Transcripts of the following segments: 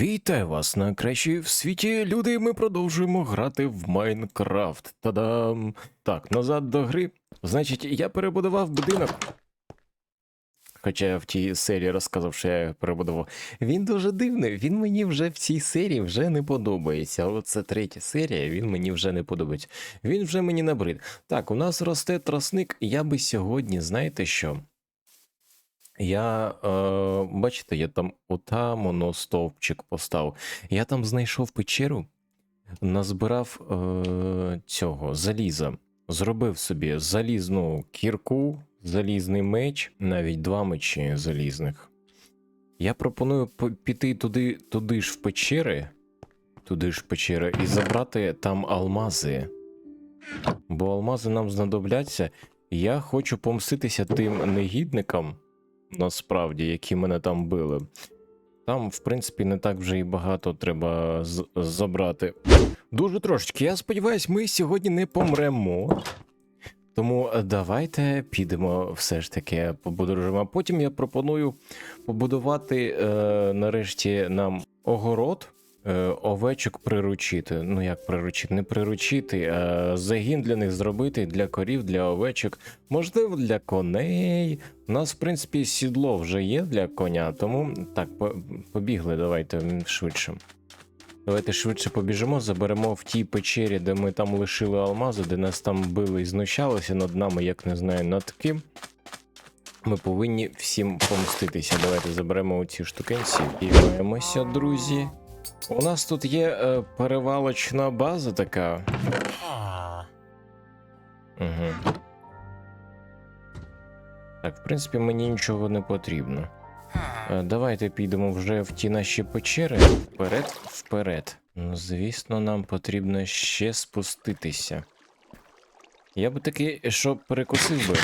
Вітаю вас на кращі в світі люди. Ми продовжуємо грати в Майнкрафт. Та-дам! Так, назад до гри. Значить, я перебудував будинок. Хоча я в тій серії розказав, що я перебудував. Він дуже дивний. Він мені вже в цій серії вже не подобається. Але це третя серія, він мені вже не подобається. Він вже мені набрид. Так, у нас росте тросник. Я би сьогодні, знаєте що? Я, е, бачите, я там отам стовпчик поставив. Я там знайшов печеру, назбирав е, цього заліза, зробив собі залізну кірку, залізний меч, навіть два мечі залізних. Я пропоную піти туди, туди ж в печери, туди ж в печери, і забрати там алмази. Бо алмази нам знадобляться. Я хочу помститися тим негідникам насправді, які мене там били. Там, в принципі, не так вже і багато треба забрати. Дуже трошечки. Я сподіваюся, ми сьогодні не помремо. Тому е, давайте підемо все ж таки побудуємо. А потім я пропоную побудувати е, нарешті нам огород. Е, Овечок приручити. Ну як приручити? Не приручити, а загін для них зробити для корів, для овечок, можливо, для коней. У нас, в принципі, сідло вже є для коня, тому так, побігли, давайте швидше. Давайте швидше побіжимо, заберемо в тій печері, де ми там лишили алмази, де нас там били і знущалися над нами, як не знаю над ким. Ми повинні всім помститися. Давайте заберемо оці штукенці і маємося, друзі. У нас тут є е, перевалочна база така. Угу. Так, в принципі, мені нічого не потрібно. Е, Давайте підемо вже в ті наші печери. Вперед, вперед. Ну, звісно, нам потрібно ще спуститися. Я би таки, що перекусив би.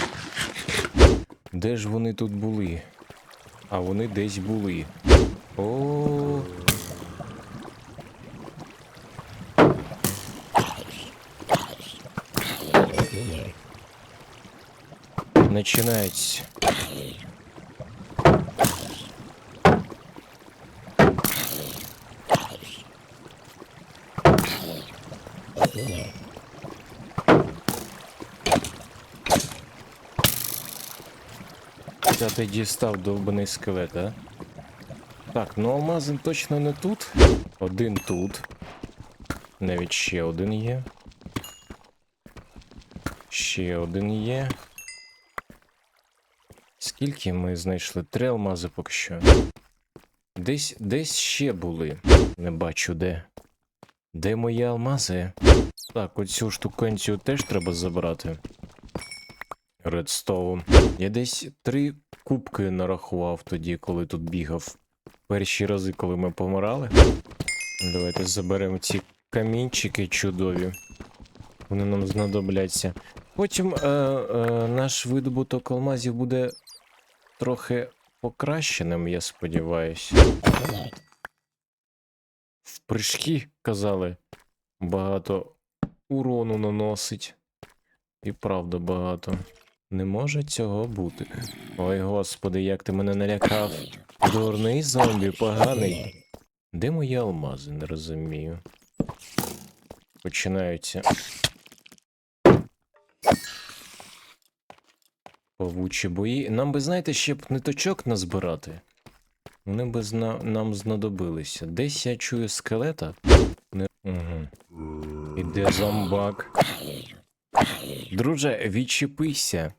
Де ж вони тут були? А вони десь були. О. Начинается. Та ти дістав довбаний скелет, а? Так, ну алмазин точно не тут. Один тут. Навіть ще один є. Ще один є. Скільки ми знайшли? Три алмази поки що. Десь, десь ще були. Не бачу де. Де мої алмази? Так, оцю штукенцію теж треба забрати. Редстоун. Я десь три кубки нарахував тоді, коли тут бігав. Перші рази, коли ми помирали. Давайте заберемо ці камінчики чудові. Вони нам знадобляться. Потім е, е, наш видобуток алмазів буде трохи покращеним, я сподіваюся. В прыжки, казали, багато урону наносить. І правда багато. Не може цього бути. Ой, господи, як ти мене налякав. Дурний зомбі, поганий. Де мої алмази, не розумію. Починаються. Павучі бої. Нам би, знаєте, ще б ниточок назбирати. Вони би зна... нам знадобилися. Десь я чую скелета. Не... Угу. Іде зомбак. Друже, відчепися.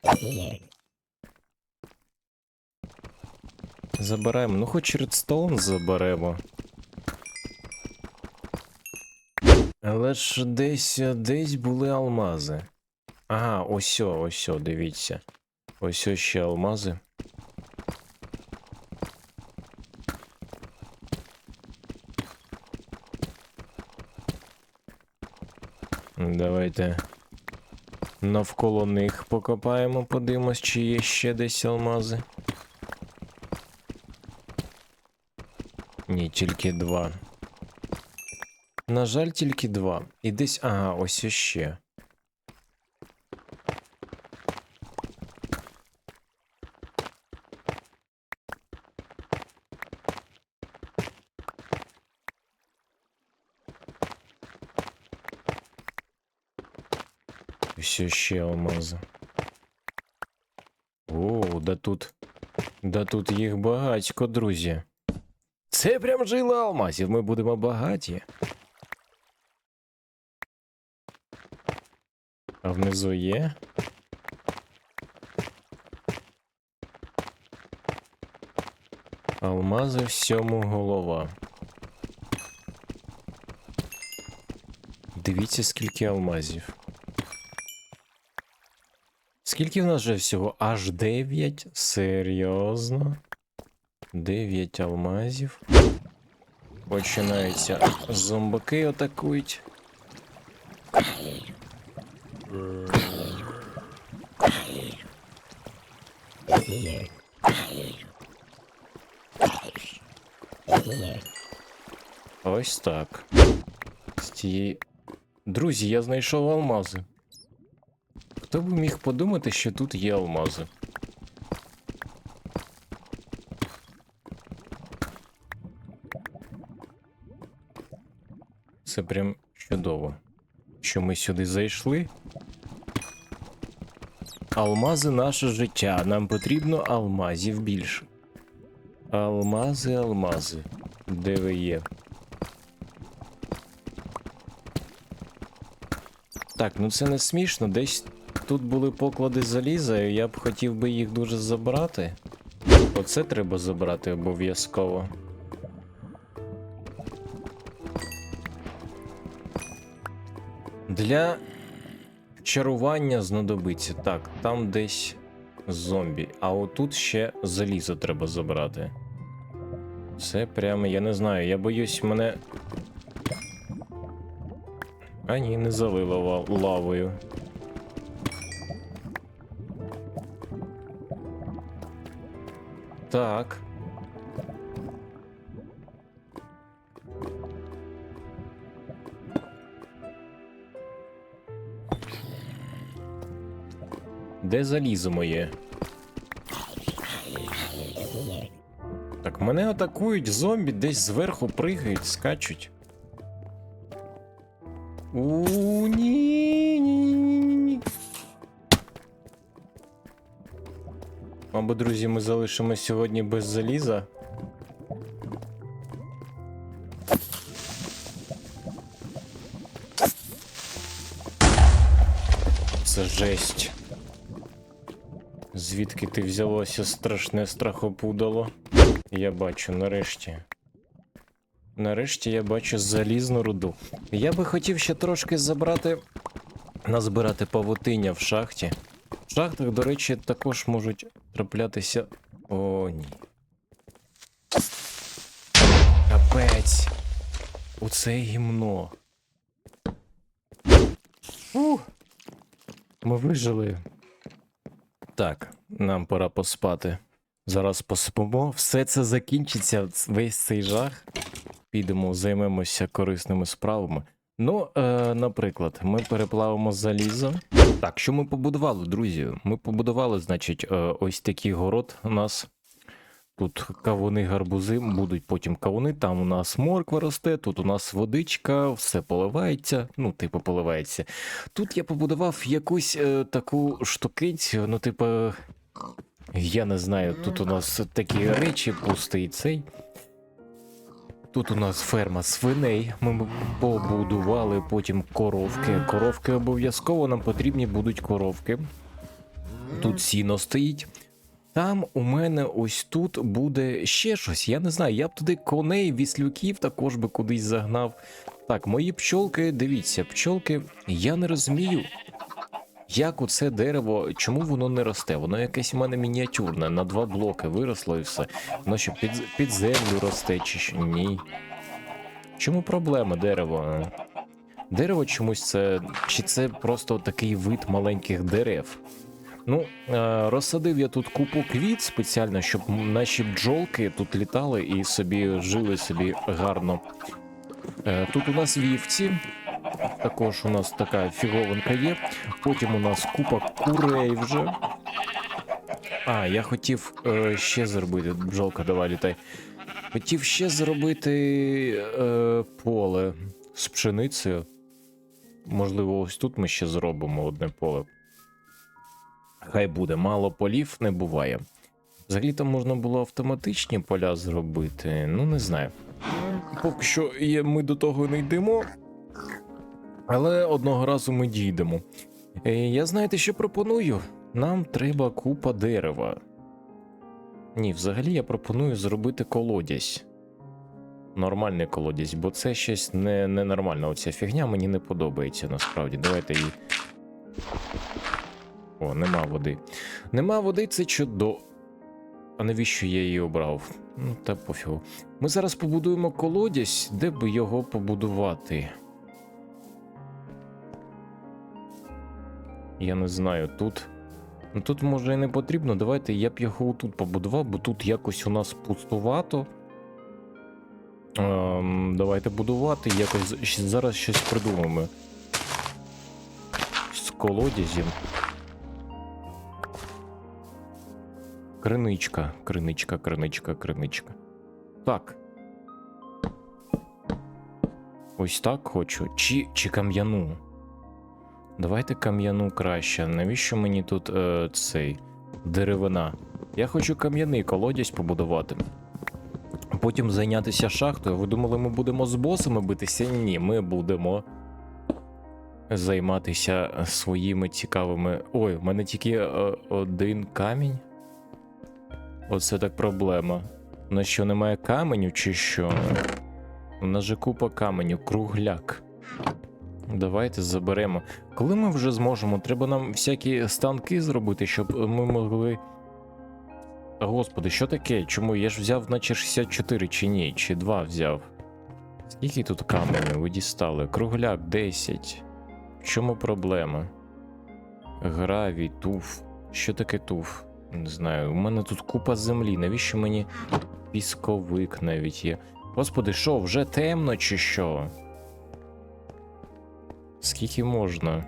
Заберемо. Ну, хоч редстоун заберемо. Але ж десь, десь були алмази. Ага, ось, ось, дивіться. Ось ось ще алмази. Давайте навколо них покопаємо, подивимось, чи є ще десь алмази. Ні, тільки два. На жаль, тільки два. І десь. Ага, ось ще. Все ще алмази. О, да тут. Да тут їх багатько, друзі. Це прям жила алмазів, ми будемо багаті. А внизу є? Алмази всьому голова. Дивіться, скільки алмазів. Скільки в нас вже всього? Аж 9? Серйозно? 9 алмазів. Починаються зомбаки атакують. Ось так. Друзі, я знайшов алмази. Хто б міг подумати, що тут є алмази? Це прям чудово. Що ми сюди зайшли? Алмази наше життя. Нам потрібно алмазів більше. Алмази, алмази. Де ви є? Так, ну це не смішно. Десь тут були поклади заліза, і я б хотів би їх дуже забрати. Оце треба забрати обов'язково. Для чарування знадобиться. Так, там десь зомбі. А отут ще залізо треба забрати. Це прямо, я не знаю, я боюсь мене. А ні, не залило лавою. Так. Де залізо моє? Так, мене атакують зомбі, десь зверху пригають, скачуть. У ні, Мабуть, друзі, ми залишимось сьогодні без заліза. Це жесть. Звідки ти взялося страшне страхопудало? Я бачу, нарешті. Нарешті я бачу залізну руду. Я би хотів ще трошки забрати. Назбирати павутиння в шахті. В шахтах, до речі, також можуть траплятися. О, ні. Капець. Оце гімно. Ух. Ми вижили. Так, нам пора поспати. Зараз поспимо. Все це закінчиться, весь цей жах. Підемо, займемося корисними справами. Ну, е, наприклад, ми переплавимо залізо. Так, що ми побудували, друзі? Ми побудували, значить, е, ось такий город у нас. Тут кавуни, гарбузи, будуть потім кавуни, там у нас морква росте, тут у нас водичка, все поливається, ну, типу, поливається. Тут я побудував якусь е, таку штукицю, ну, типу, я не знаю, тут у нас такі речі, пустий цей. Тут у нас ферма свиней. Ми побудували потім коровки. Коровки обов'язково нам потрібні будуть коровки. Тут сіно стоїть. Там у мене ось тут буде ще щось. Я не знаю. Я б туди коней, віслюків також би кудись загнав. Так, мої пчолки, дивіться, пчолки, я не розумію, як оце дерево, чому воно не росте? Воно якесь у мене мініатюрне, на два блоки виросло і все. Воно що під, під землю росте, чи що? Ні. Чому проблема дерево? Дерево чомусь це. Чи це просто такий вид маленьких дерев? Ну, е, розсадив я тут купу квіт спеціально, щоб наші бджолки тут літали і собі жили собі гарно. Е, тут у нас вівці, також у нас така фіговинка є. Потім у нас купа курей вже. А, я хотів е, ще зробити. Бджолка, давай літай. Хотів ще зробити е, поле з пшеницею. можливо, ось тут ми ще зробимо одне поле. Хай буде, мало полів не буває. Взагалі там можна було автоматичні поля зробити. Ну, не знаю. Поки що ми до того не йдемо. Але одного разу ми дійдемо. Е, Я знаєте, що пропоную? Нам треба купа дерева. Ні, взагалі я пропоную зробити колодязь. Нормальний колодязь, бо це щось не, ненормально. Оця фігня мені не подобається насправді. Давайте її. О, нема води. Нема води, це чудо. А навіщо я її обрав? Ну, та пофігу. Ми зараз побудуємо колодязь, де би його побудувати. Я не знаю, тут. Ну тут може і не потрібно. Давайте я б його тут побудував, бо тут якось у нас пустувато. Ем, давайте будувати, якось зараз щось придумаємо. З колодязем. Криничка, криничка, криничка, криничка. Так. Ось так хочу. Чи, чи кам'яну. Давайте кам'яну краще. Навіщо мені тут е, цей деревина? Я хочу кам'яний колодязь побудувати. Потім зайнятися шахтою. Ви думали, ми будемо з босами битися? Ні, ми будемо займатися своїми цікавими. Ой, в мене тільки е, один камінь. Оце так проблема. У нас що немає каменю, чи що? У нас же купа каменю, кругляк. Давайте заберемо. Коли ми вже зможемо, треба нам всякі станки зробити, щоб ми могли. Господи, що таке? Чому? Я ж взяв наче 64 чи ні, чи 2 взяв. Скільки тут каменю ви дістали? Кругляк 10. В чому проблема? Гравій, туф. Що таке туф? Не знаю. У мене тут купа землі. Навіщо мені пісковик навіть є? Господи, що, вже темно чи що? Скільки можна?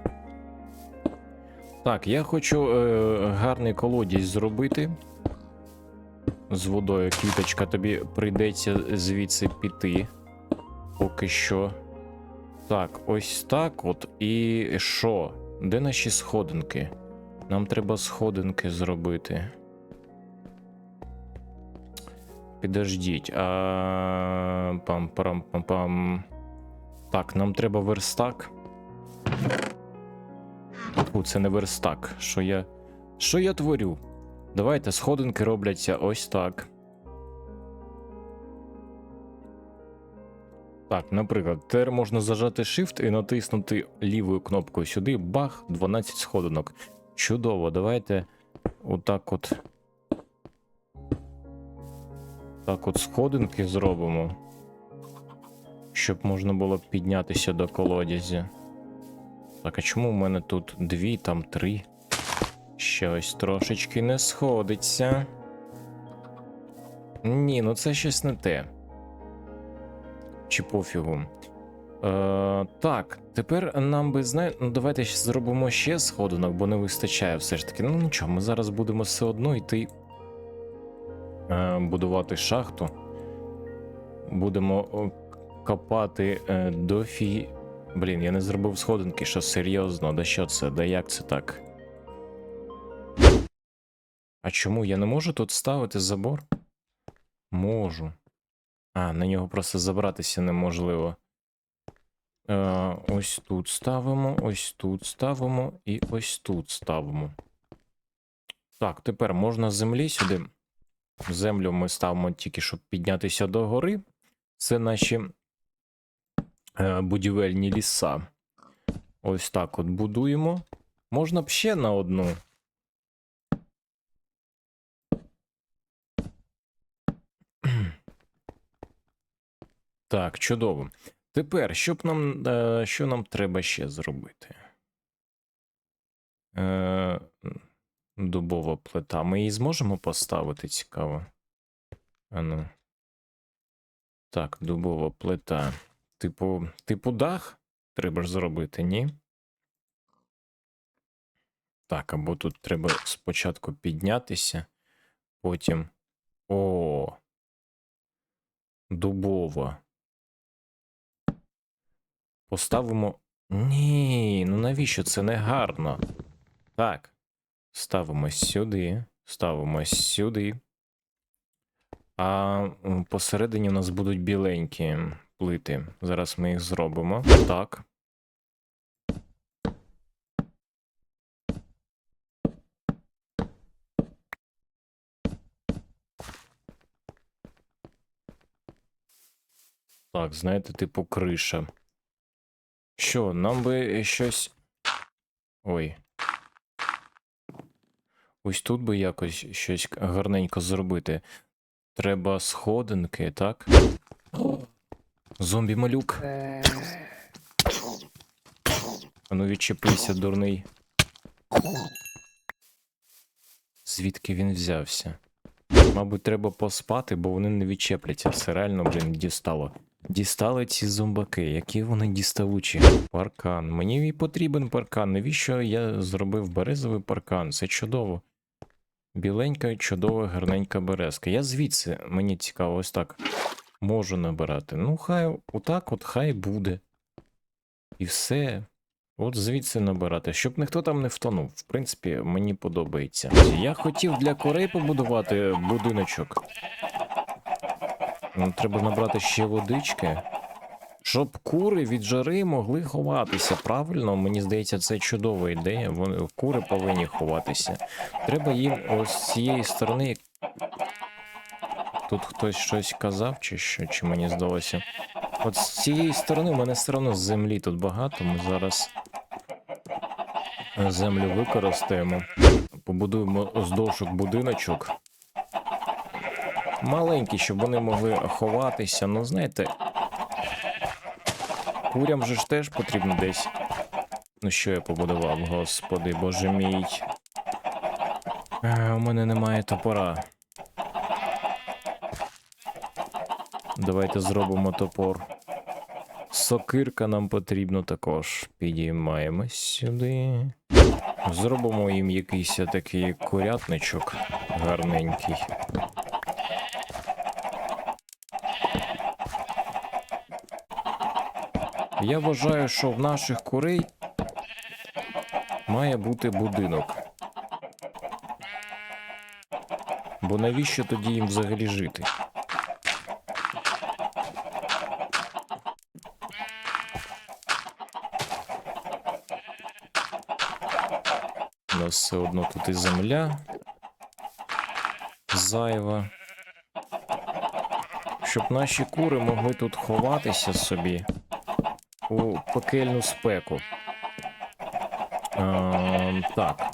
Так, я хочу е, гарний колодязь зробити. З водою, квіточка, тобі прийдеться звідси піти. Поки що. Так, ось так от. І що? Де наші сходинки? Нам треба сходинки зробити. Підождіть. А... пам парам пам пам Так, нам треба верстак. Фу, це не верстак. Що я. Що я творю? Давайте сходинки робляться ось так. Так, наприклад, тепер можна зажати Shift і натиснути лівою кнопкою сюди. Бах, 12 сходинок. Чудово, давайте отак от. Так от сходинки зробимо. Щоб можна було піднятися до колодязя. Так, а чому в мене тут дві, там три? Щось трошечки не сходиться. Ні, ну це щось не те. Чи пофігу. Е, так, тепер нам би знає. Ну, давайте зробимо ще сходинок, бо не вистачає все ж таки. Ну нічого, ми зараз будемо все одно йти е, будувати шахту. Будемо копати е, до фі. Блін, я не зробив сходинки, що серйозно, да що це, да як це так? А чому я не можу тут ставити забор? Можу. А, на нього просто забратися неможливо. Е, ось тут ставимо, ось тут ставимо і ось тут ставимо. Так, тепер можна землі сюди. Землю ми ставимо тільки, щоб піднятися до гори. Це наші будівельні ліса. Ось так от будуємо. Можна б ще на одну. Так, чудово. Тепер, що б нам, е, що нам треба ще зробити? Е, дубова плита. Ми її зможемо поставити цікаво. Ану. Так, дубова плита. Типу, типу дах треба ж зробити, ні? Так, або тут треба спочатку піднятися, потім. О. Дубова. Поставимо Ні, ну навіщо це не гарно? Так. Ставимо сюди. Ставимо сюди. А посередині у нас будуть біленькі плити. Зараз ми їх зробимо. Так. Так, знаєте, типу криша. Що, нам би щось. Ой. Ось тут би якось щось гарненько зробити. Треба сходинки, так? Зомбі малюк. Ану відчепися, дурний. Звідки він взявся? Мабуть, треба поспати, бо вони не відчепляться. Все реально, блін, дістало. Дістали ці зомбаки, які вони діставучі. Паркан. Мені і потрібен паркан. Навіщо я зробив березовий паркан? Це чудово. Біленька, чудова, гарненька березка. Я звідси, мені цікаво, ось так. Можу набирати. Ну, хай отак, от хай буде. І все. От звідси набирати, щоб ніхто там не втонув. В принципі, мені подобається. Я хотів для курей побудувати будиночок. Ну, Треба набрати ще водички. Щоб кури від жари могли ховатися. Правильно, мені здається, це чудова ідея. Вони, кури повинні ховатися. Треба їм ось з цієї сторони. Тут хтось щось казав, чи що, чи мені здалося. От з цієї сторони в мене все одно землі тут багато. Ми зараз землю використаємо. Побудуємо оздовжок будиночок. Маленький, щоб вони могли ховатися. Ну, знаєте. Курям же ж теж потрібно десь. Ну що я побудував, господи, боже мій. А, у мене немає топора. Давайте зробимо топор. Сокирка нам потрібно також. Підіймаємось сюди. Зробимо їм якийсь такий курятничок гарненький. Я вважаю, що в наших курей має бути будинок. Бо навіщо тоді їм взагалі жити? Все одно тут і земля зайва. Щоб наші кури могли тут ховатися собі у пекельну спеку. Ем, так.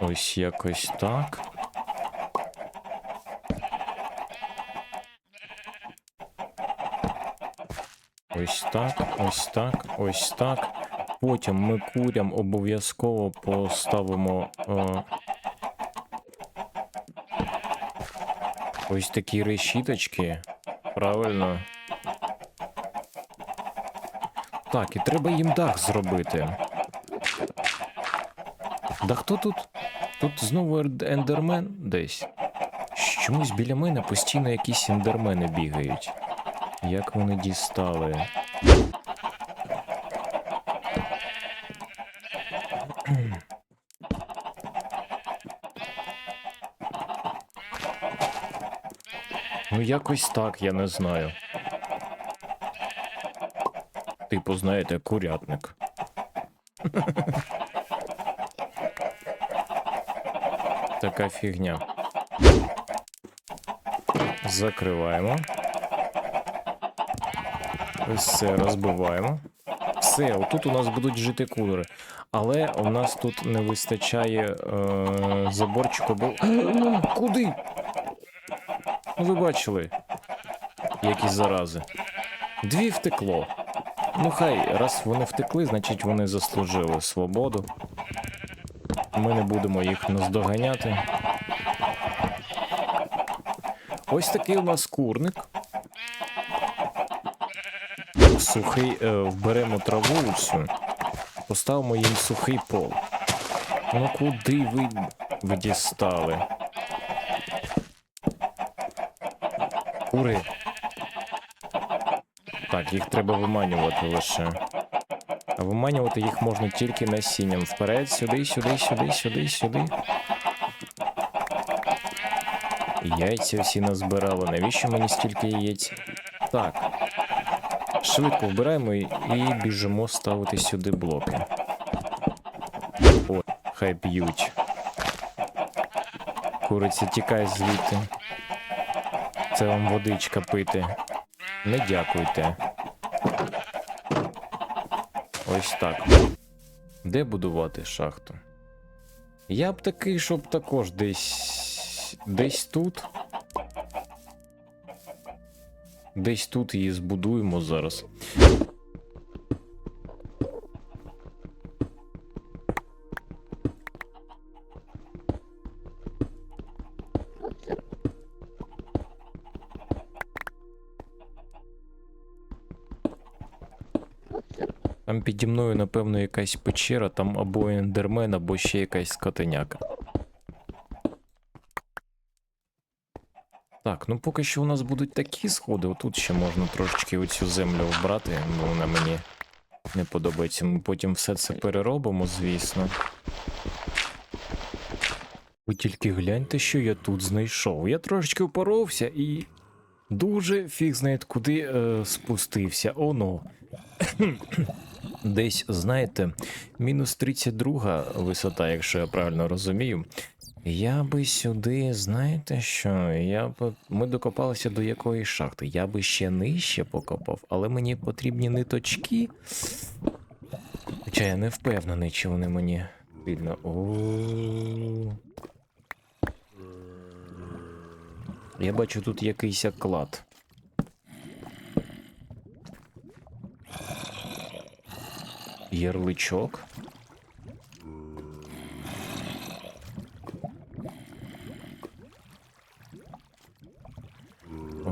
Ось якось так. Ось так, ось так, ось так. Потім ми курям обов'язково поставимо. Е, ось такі решіточки. Правильно. Так, і треба їм дах зробити. Да хто тут? Тут знову ендермен десь. Чомусь біля мене постійно якісь ендермени бігають. Як вони дістали? Ну, якось так, я не знаю. Типу, знаєте, курятник. Така фігня. Закриваємо. Ось це розбиваємо. Все, отут у нас будуть жити кулери. Але у нас тут не вистачає е, заборчику, бо. Куди? Ну, ви бачили, які зарази. Дві втекло. Ну хай, раз вони втекли, значить вони заслужили свободу. Ми не будемо їх наздоганяти. ось такий у нас курник. Сухий, е, вберемо траву всю, поставимо їм сухий пол. Ну куди ви, ви дістали? Кури. Так, їх треба виманювати лише. А виманювати їх можна тільки насінням. Вперед, сюди, сюди, сюди, сюди, сюди. Яйця всі назбирали. Навіщо мені стільки яєць? Так. Швидко вбираємо і біжимо ставити сюди блоки. О, хай б'ють. Куриця, тікай звідти. Це вам водичка пити. Не дякуйте. Ось так. Де будувати шахту? Я б такий, щоб також десь. десь тут. Десь тут її збудуємо зараз. Піді мною, напевно, якась печера, там або ендермен, або ще якась скотеняка. Так, ну поки що у нас будуть такі сходи. Отут ще можна трошечки оцю землю вбрати, бо вона мені не подобається. Ми потім все це переробимо, звісно. Ви тільки гляньте, що я тут знайшов. Я трошечки упоровся і дуже фіг знає куди е, спустився. Оно. Десь, знаєте, мінус 32 висота, якщо я правильно розумію. Я би сюди, знаєте що? Я б. Ми докопалися до якоїсь шахти. Я би ще нижче покопав, але мені потрібні ниточки. Хоча я не впевнений, чи вони мені видно. Я бачу тут якийсь клад. Ярличок.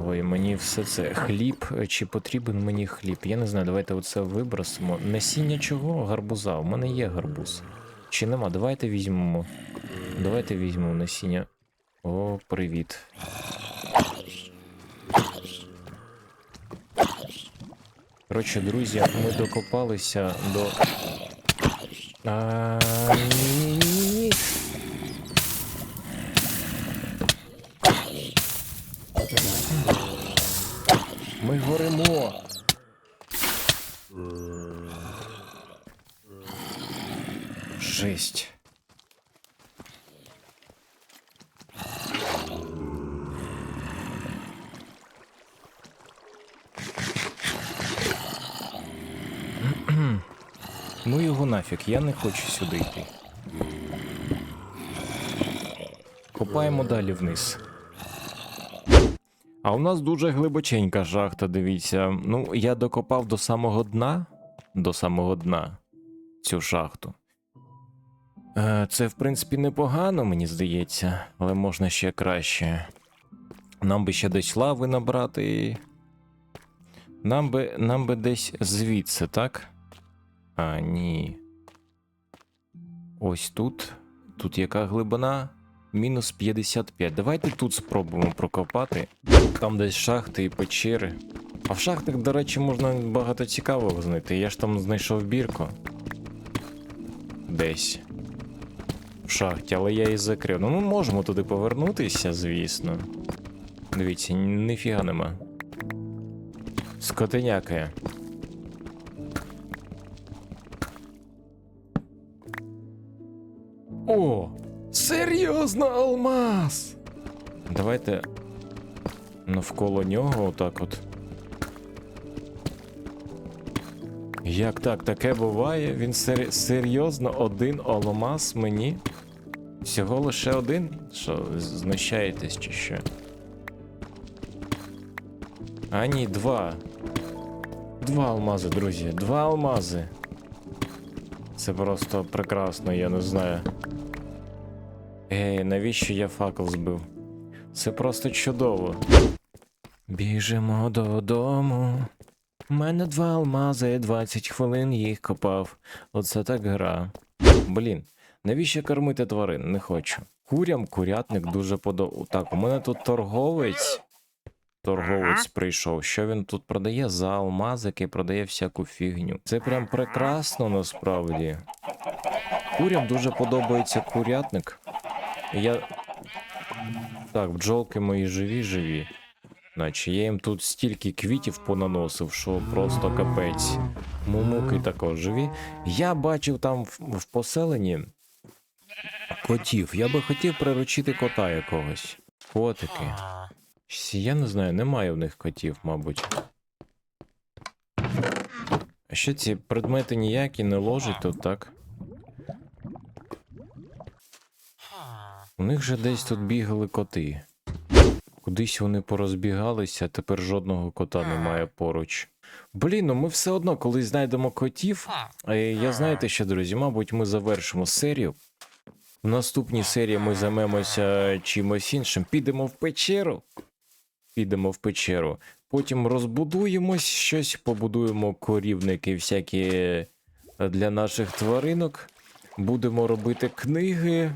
Ой, мені все це. Хліб, чи потрібен мені хліб? Я не знаю, давайте оце вибросимо. Насіння чого? Гарбуза. У мене є гарбуз. Чи нема? Давайте візьмемо. Давайте візьмемо насіння. О, привіт. Коротше, друзі, ми докопалися до. А, ні-ні-ні. Ми горимо. Жесть. Нафіг, я не хочу сюди йти. Копаємо далі вниз. А у нас дуже глибоченька шахта, дивіться. Ну, я докопав до самого дна. До самого дна цю шахту. Е, Це, в принципі, непогано, мені здається, але можна ще краще. Нам би ще десь лави набрати. Нам би, нам би десь звідси, так? А, ні. Ось тут. Тут яка глибина? Мінус 55. Давайте тут спробуємо прокопати. Там десь шахти і печери. А в шахтах, до речі, можна багато цікавого знайти. Я ж там знайшов бірку. Десь. В шахті, але я її закрив. Ну, ми можемо туди повернутися, звісно. Дивіться, ніфіга нема. Скотиняка. О! Серйозно, алмаз! Давайте навколо нього отак от. Як так, таке буває? Він сер... серйозно один алмаз мені? Всього лише один? Що, знущаєтесь чи що? А ні, два. Два алмази, друзі, два алмази. Це просто прекрасно, я не знаю. Ей, навіщо я факел збив? Це просто чудово. Біжимо додому. У мене два алмази, 20 хвилин їх копав. Оце так гра. Блін, навіщо кормити тварин? Не хочу. Курям курятник дуже подобається. Так, у мене тут торговець. Торговець прийшов. Що він тут продає? За алмаз, який продає всяку фігню. Це прям прекрасно насправді. Курям дуже подобається курятник. Я. Так, бджолки мої живі, живі. Наче я їм тут стільки квітів понаносив, що просто капець. Мумуки також живі. Я бачив там в, в поселенні котів. Я би хотів приручити кота якогось. Котики. Я не знаю, немає в них котів, мабуть. А що ці предмети ніякі не ложать тут, так? У них же десь тут бігали коти. Кудись вони порозбігалися, тепер жодного кота немає поруч. Блін, ну ми все одно, коли знайдемо котів. е, Я знаєте що, друзі, мабуть, ми завершимо серію. В наступній серії ми займемося чимось іншим. Підемо в печеру. Підемо в печеру. Потім розбудуємось щось, побудуємо корівники всякі для наших тваринок. Будемо робити книги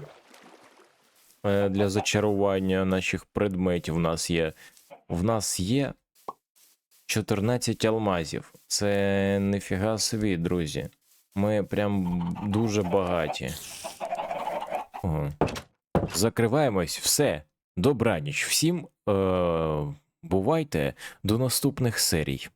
для зачарування наших предметів. У нас є. В нас є 14 алмазів. Це ніфіга собі, друзі. Ми прям дуже багаті. Ого. Закриваємось, все. Добраніч. Всім е- бувайте до наступних серій.